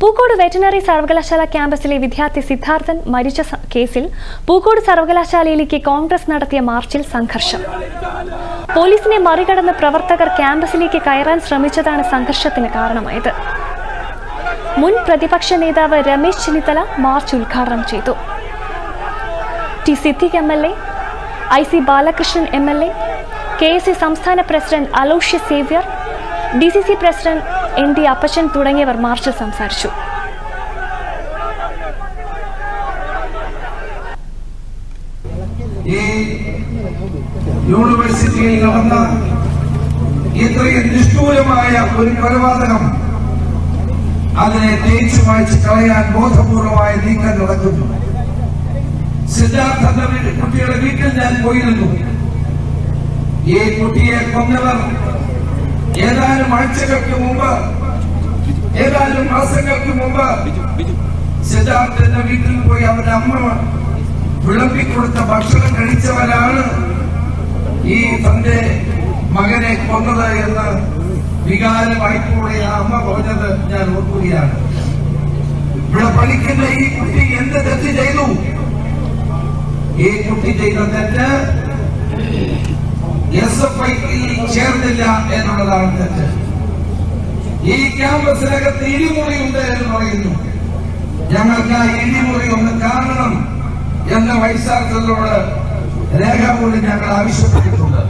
Pookode veterinary സർവകലാശാല ക്യാമ്പസിലെ വിദ്യാർത്ഥി സിദ്ധാർത്ഥൻ മരിച്ച കേസിൽ പൂക്കോട് സർവകലാശാലയിലേക്ക് കോൺഗ്രസ് നടത്തിയ മാർച്ചിൽ സംഘർഷം. പോലീസിനെ മറികടന്ന് പ്രവർത്തകർ ക്യാമ്പസിലേക്ക് കയറാൻ ശ്രമിച്ചതാണ് സംഘർഷത്തിന് കാരണമായത്. മുൻ പ്രതിപക്ഷ നേതാവ് രമേശ് ചെന്നിത്തല മാർച്ച് ഉദ്ഘാടനം ചെയ്തു. T Siddique M L A I C Balakrishnan M L A K S C സംസ്ഥാന president Aloshya Xavier D C C president N D Appachan തുടങ്ങിയവർ മാർച്ചിൽ സംസാരിച്ചു. ഈ യൂണിവേഴ്സിറ്റിയിൽ നടന്ന ഇത്രയും നിഷ്ഠൂരമായ ഒരു കൊലപാതകം അതിനെ തേച്ചു വായിച്ച് കളയാൻ ബോധപൂർവമായ നീക്കം നടക്കുന്നു. സിദ്ധാർത്ഥന്റെ വീട് കുട്ടിയുടെ വീട്ടിൽ ഞാൻ പോയിരുന്നു. ഈ കുട്ടിയെ കൊന്നവർ ഏതാനും ആഴ്ചകൾക്ക് മുമ്പ് ഏതാനും മാസങ്ങൾക്ക് മുമ്പ് സിദ്ധാർത്ഥന്റെ വീട്ടിൽ പോയി അവരുടെ അമ്മ വിളമ്പിക്കൊടുത്ത ഭക്ഷണം കഴിച്ചവരാണ് ഈ തന്റെ മകനെ കൊന്നത് എന്ന് വികാരമായിക്കൂടെ ആ അമ്മ പറഞ്ഞത് ഞാൻ ഓർക്കുകയാണ്. ഇവിടെ പഠിക്കുന്ന ഈ കുട്ടി എന്ത് തെറ്റ് ചെയ്തു? ഈ കുട്ടി ചെയ്ത തെറ്റ് ചേർന്നില്ല എന്നുള്ളതാണ് തെറ്റ്. ഈ ക്യാമ്പസിനകത്ത് ഇടിമുറിയുണ്ട് എന്ന് പറയുന്നു. ഞങ്ങൾക്ക് ആ ഇടിമുറി ഒന്ന് കാണണം എന്ന ചാൻസലറോട് രേഖാമൂലം ഞങ്ങൾ ആവശ്യപ്പെട്ടിട്ടുണ്ട്.